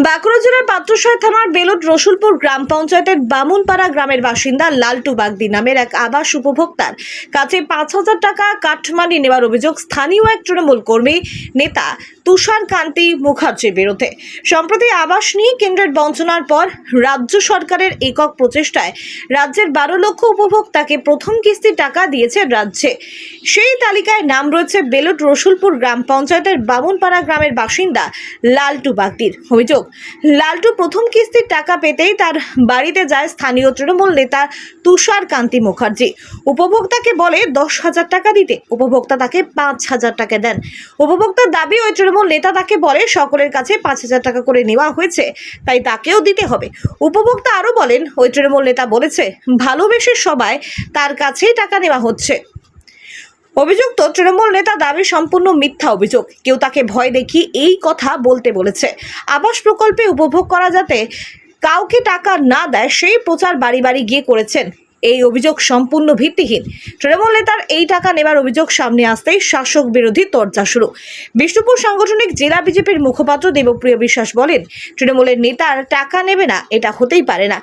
বাঁকুড়া জেলার পাত্রসায় থানার বেলুট রসুলপুর গ্রাম পঞ্চায়েতের বামুনপাড়া গ্রামের বাসিন্দা লালটু বাগদি নামের এক আবাস উপভোক্তার কাছে পাঁচ হাজার টাকা কাঠমানি নেওয়ার অভিযোগ স্থানীয় এক তৃণমূল কর্মী নেতা তুষার কান্তি মুখার্জির বিরুদ্ধে। সম্প্রতি আবাস নিয়ে কেন্দ্রের বঞ্চনার পর রাজ্য সরকারের একক প্রচেষ্টায় রাজ্যের বারো লক্ষ উপভোক্তাকে প্রথম কিস্তি টাকা দিয়েছে রাজ্যে। সেই তালিকায় নাম রয়েছে বেলট রসুলপুর গ্রাম পঞ্চায়েতের বামুনপাড়া গ্রামের বাসিন্দা লালটু বাগদির। অভিযোগ, লালটু প্রথম কিস্তির টাকা পেতেই তার বাড়িতে যায় স্থানীয় তৃণমূল নেতা তুষার কান্তি মুখার্জি। উপভোক্তাকে বলে দশ হাজার টাকা দিতে। উপভোক্তা তাকে পাঁচ হাজার টাকা দেন। উপভোক্তার দাবি, ওই তৃণমূল নেতা তাকে বলে সকলের কাছে পাঁচ হাজার টাকা করে নেওয়া হয়েছে, তাই তাকেও দিতে হবে। উপভোক্তা আরও বলেন, ওই তৃণমূল নেতা বলেছে, ভালোবেসে সবাই তার কাছেই টাকা নেওয়া হচ্ছে। অভিযুক্ত তৃণমূল নেতা দাবি সম্পূর্ণ মিথ্যা অভিযোগ। কেউ তাকে ভয় দেখি এই কথা বলতে বলেছে। আবাস প্রকল্পে উপভোগ করা যাতে কাউকে টাকা না দেয়, সেই প্রচার বাড়ি বাড়ি গিয়ে করেছেন। এই অভিযোগ সম্পূর্ণ ভিত্তিহীন। তৃণমূল নেতার এই টাকা নেবার অভিযোগ সামনে আসতেই শাসক বিরোধী তর্জা শুরু। বিষ্ণুপুর সাংগঠনিক জেলা বিজেপির মুখপাত্র দেবপ্রিয় বিশ্বাস বলেন, তৃণমূলের নেতার টাকা নেবে না, এটা হতেই পারে না।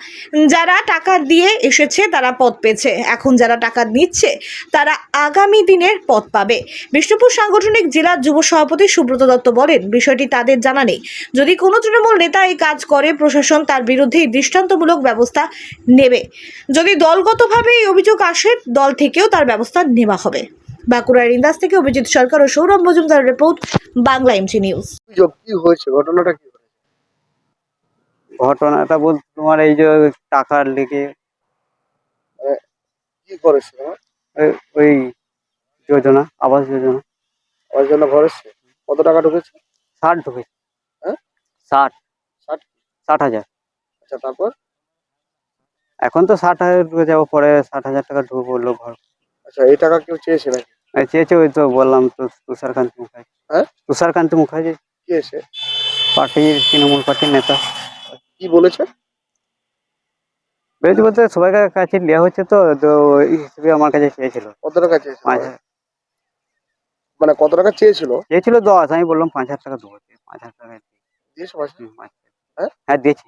যারা টাকা দিয়ে এসেছে, তারা পদ পেয়েছে। এখন যারা টাকা নিচ্ছে, তারা আগামী দিনের পদ পাবে। বিষ্ণুপুর সাংগঠনিক জেলা যুব সভাপতি সুব্রত দত্ত বলেন, বিষয়টি তাদের জানা নেই। যদি কোনো তৃণমূল নেতা এই কাজ করে, প্রশাসন তার বিরুদ্ধে দৃষ্টান্তমূলক ব্যবস্থা নেবে। যদি দলগতভাবে এই অভিযোগ আসে দল থেকেও তার ব্যবস্থা নেওয়া হবে। বাঁকুড়ার ইন্দাস থেকে অভিজিৎ সরকার ও Sourav Majumdar report Bangla MC news অভিযোগ কি হয়েছে? ঘটনাটা কি হয়েছে? ঘটনাটা বলতে তোমার এই যে টাকার লেগে কি করেছে ওই- ওই যোজনা আবাস যোজনা। আবাস যোজনা এসছে কত টাকা ঢুকেছে? ষাট ঢুকেছে। হ্যাঁ? ষাট। ষাট? ষাট হাজার। আচ্ছা তারপর? এখন তো ষাট হাজার ঢুকে যাব পরে ষাট হাজার টাকা ঢুকে পড়ল ঘর। আচ্ছা এই টাকা কেউ চেয়েছে নাকি? চেয়েছে ওই তো বললাম তো তুষারকান্ত মুখার্জি। হ্যাঁ? তুষারকান্ত মুখার্জি। কি এসে পার্টির তৃণমূল পার্টির নেতা। কি বলেছে? বেরোতে বলতে সবাই কাছে নেওয়া হচ্ছে তো তো এই হিসেবে আমার কাছে চেয়েছিল। কত টাকা চেয়েছিল? পাঁচ হাজার। মানে কত টাকা চেয়েছিল? চেয়েছিল দশ আমি বললাম পাঁচ হাজার টাকা দেবো। পাঁচ হাজার টাকা। দিয়েছ। হ্যাঁ? হ্যাঁ দিয়েছি।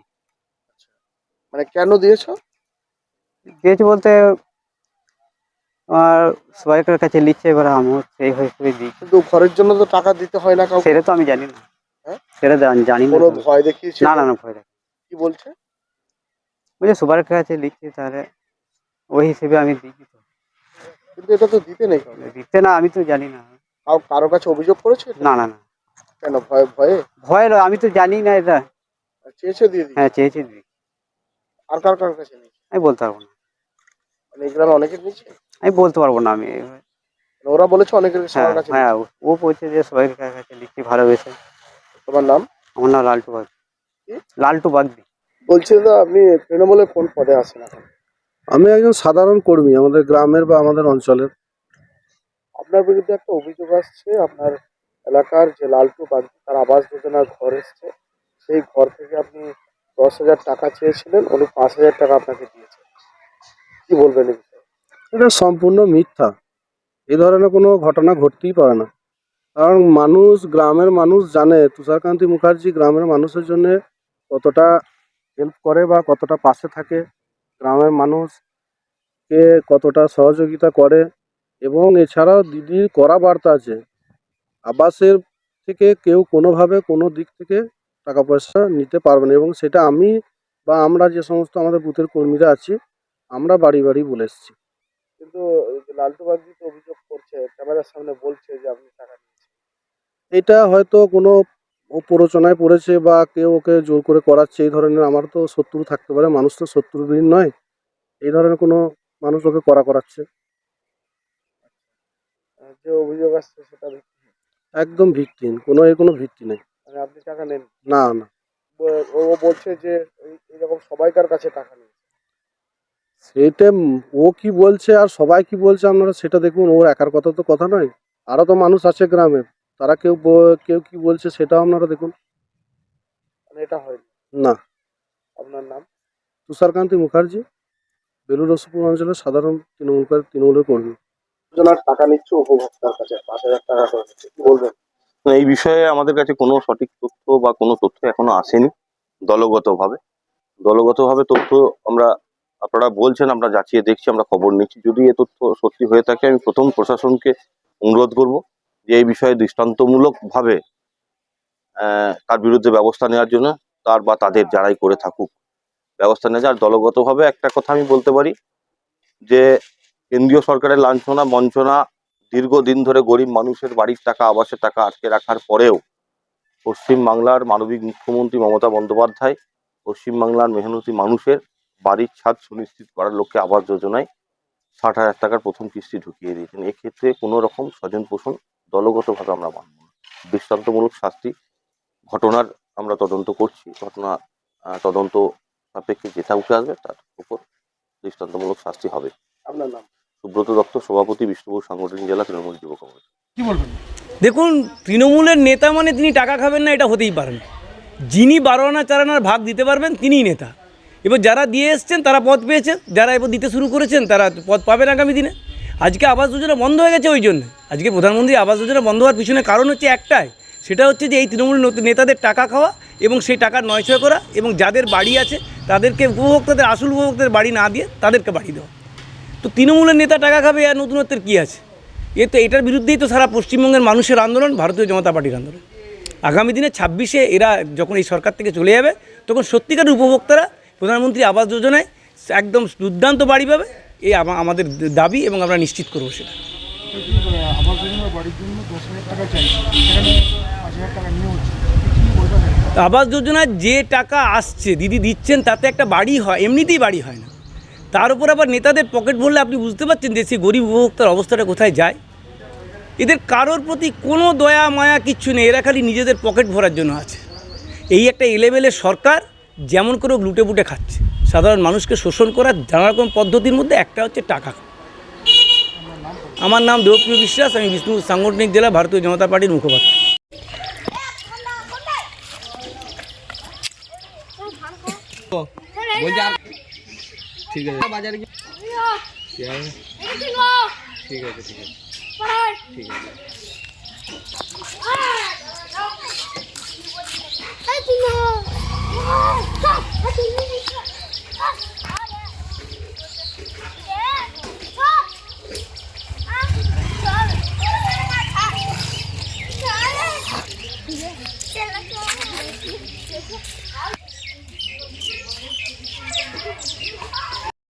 মানে কেন দিয়েছ? দিয়েছি বলতে আর সবাইকার কাছে নিচ্ছে এবার আমিও সেই হিসেবে দিই। কিন্তু ঘরের জন্য তো টাকা দিতে হয় না কাউকে। সেটা তো আমি জানি না। হ্যাঁ? সেটা জানি- জানি না। কোনো ভয় দেখিয়েছে না না না ভয় লাগে কি বলছে? বুঝলি সবার কাছে লিখছি তাহলে ওই হিসেবে আমি দিই। তো। কিন্তু এটা তো দিতে নেই কাউকে। দিতে না আমি তো জানি না। কাউ কারও কাছে অভিযোগ করেছে না না না। কেন ভয় ভয়ে? ভয় নয়, আমি তো জানি না এটা। চেয়েছে দিয়ে দিই? হ্যাঁ চেয়েছি দিই। আর কার কার কাছে নেই আমি বলতে পারব না। মানে এই গ্রামে অনেকের নিচ্ছে আমি বলতে পারব না আমি মানে ওরা বলেছে অনেকের হ্যাঁ সবার কাছে হ্যাঁ ও- ও বলছে যে সবাই কাছে লিখছি ভালোবেসে। তোমার নাম? আমার নাম লালটু বাগদি। কি? লালটু বাগদি। বলছি তো আপনি তৃণমূলে কোন পদে আছেন এখন? আমি একজন সাধারণ কর্মী আমাদের গ্রামের বা আমাদের অঞ্চলের। আপনার বিরুদ্ধে একটা অভিযোগ আসছে আপনার এলাকার যে লালটু বাগদি তার আবাস যোজনার ঘর এসছে। সেই ঘর থেকে আপনি দশ হাজার টাকা চেয়েছিলেন উনি পাঁচ হাজার টাকা আপনাকে দিয়েছে কি বলবেন এটা সম্পূর্ণ মিথ্যা। এই ধরনের কোনো ঘটনা ঘটতেই পারে না। কারণ মানুষ, গ্রামের মানুষ জানে, তুষারকান্তি মুখার্জি গ্রামের মানুষের জন্য কতটা হেল্প করে বা কতটা পাশে থাকে। গ্রামের মানুষকে কতটা সহযোগিতা করে এবং এছাড়াও দিদির করা বার্তা আছে। আবাসের থেকে কেউ কোনোভাবে কোনো দিক থেকে টাকা পয়সা নিতে পারবে না এবং সেটা আমি বা আমরা যে সমস্ত আমাদের বুথের কর্মীরা আছি আমরা বাড়ি বাড়ি বলে এসেছি। কিন্তু লালটু বাগদি তো অভিযোগ করছে ক্যামেরার সামনে বলছে যে আপনি টাকা নিয়েছেন। এটা হয়তো কোনো ও প্ররোচনায় পড়েছে বা কেউ ওকে জোর করে করাচ্ছে এই ধরনের আমার তো শত্রু থাকতে পারে মানুষ তো শত্রুবিহীন নয়। এই ধরনের কোনো মানুষ ওকে করা করাচ্ছে। যে অভিযোগ আসছে সেটা একদম ভিত্তিহীন কোনো এর কোনো ভিত্তি নেই। মানে আপনি টাকা নেন না না। ও বলছে যে এইরকম সবাইকার কাছে টাকা নেই। সেইটা উম ও কি বলছে আর সবাই কি বলছে আপনারা সেটা দেখুন ওর একার কথা তো কথা নয়। আরও তো মানুষ আছে গ্রামে তারা কেউ কেউ কি বলছে সেটাও আপনারা দেখুন। মানে এটা হয়? না। আপনার নাম? তুষারকান্তি মুখার্জি বেলুর রসপুর অঞ্চলের সাধারণ তৃণমূল তৃণমূলের কর্মী। টাকা নিচ্ছে উপভোক্তার কাছে পাঁচ হাজার টাকা করে নিচ্ছে। কি বলবেন? এই বিষয়ে আমাদের কাছে কোনো সঠিক তথ্য বা কোনো তথ্য এখনও আসেনি দলগতভাবে। দলগতভাবে তথ্য আমরা আপনারা বলছেন, আমরা যাচিয়ে দেখছি, আমরা খবর নিচ্ছি। যদি এ তথ্য সত্যি হয়ে থাকে, আমি প্রথম প্রশাসনকে অনুরোধ করব যে এই বিষয়ে দৃষ্টান্তমূলকভাবে তার বিরুদ্ধে ব্যবস্থা নেওয়ার জন্য তার বা তাদের যারাই করে থাকুক, ব্যবস্থা নেওয়া যায়। আর দলগতভাবে একটা কথা আমি বলতে পারি, যে কেন্দ্রীয় সরকারের লাঞ্ছনা, বঞ্চনা, দীর্ঘদিন ধরে গরিব মানুষের বাড়ির টাকা, আবাসের টাকা আটকে রাখার পরেও পশ্চিম বাংলার মানবিক মুখ্যমন্ত্রী মমতা বন্দ্যোপাধ্যায় পশ্চিম বাংলার মেহনতি মানুষের বাড়ির ছাদ সুনিশ্চিত করার লক্ষ্যে আবাস যোজনায় ষাট হাজার টাকার প্রথম কিস্তি ঢুকিয়ে দিয়েছেন। এক্ষেত্রে কোনো রকম স্বজন পোষণ দলগতভাবে আমরা মানব না। দৃষ্টান্তমূলক শাস্তি ঘটনার আমরা তদন্ত করছি। ঘটনা তদন্ত সাপেক্ষে যেটা উঠে আসবে তার উপর দৃষ্টান্তমূলক শাস্তি হবে। আপনার নাম? সুব্রত দত্ত সভাপতি বিষ্ণুপুর সাংগঠনিক জেলা তৃণমূল যুব কংগ্রেস। কি বলবেন? দেখুন তৃণমূলের নেতা মানে তিনি টাকা খাবেন না এটা হতেই পারেন যিনি বারো আনা চার আনার ভাগ দিতে পারবেন তিনিই নেতা। এবার যারা দিয়ে এসছেন, তারা পদ পেয়েছেন, যারা এবার দিতে শুরু করেছেন, তারা পদ পাবেন আগামী দিনে। আজকে আবাস যোজনা বন্ধ হয়ে গেছে ওই জন্য। আজকে প্রধানমন্ত্রী আবাস যোজনা বন্ধ হওয়ার পিছনে কারণ হচ্ছে একটাই, সেটা হচ্ছে যে এই তৃণমূল নেতাদের টাকা খাওয়া এবং সেই টাকা নয়ছয় করা এবং যাদের বাড়ি আছে, তাদেরকে উপভোক্তাদের, আসল উপভোক্তাদের বাড়ি না দিয়ে তাদেরকে বাড়ি দেওয়া। তো তৃণমূলের নেতা টাকা খাবে আর নতুনত্বের কী আছে? এ তো এটার বিরুদ্ধেই তো সারা পশ্চিমবঙ্গের মানুষের আন্দোলন, ভারতীয় জনতা পার্টির আন্দোলন। আগামী দিনে ছাব্বিশে এরা যখন এই সরকার থেকে চলে যাবে, তখন সত্যিকারের উপভোক্তারা প্রধানমন্ত্রী আবাস যোজনায় একদম দুর্দান্ত বাড়ি পাবে, এই আমা- আমাদের দাবি এবং আমরা নিশ্চিত করব সেটা। আবাস যোজনার যে টাকা আসছে, দিদি দিচ্ছেন, তাতে একটা বাড়ি হয়, এমনিতেই বাড়ি হয় না। তার উপর আবার নেতাদের পকেট ভরলে আপনি বুঝতে পারছেন যে সেই গরিব উপভোক্তার অবস্থাটা কোথায় যায়। এদের কারোর প্রতি কোনো দয়া, মায়া কিচ্ছু নেই, এরা খালি নিজেদের পকেট ভরার জন্য আছে। এই একটা এলেবেলে সরকার যেমন করে লুটে পুটে খাচ্ছে সাধারণ মানুষকে শোষণ করার নানা রকম পদ্ধতির মধ্যে একটা হচ্ছে টাকা আমার নাম দেবপ্রিয় বিশ্বাস আমি বিষ্ণু সাংগঠনিক জেলা ভারতীয় জনতা পার্টির মুখপাত্র। ঠিক আছে। ঠিক আছে ঠিক আছে। ঠিক আছে। 走，快点医院。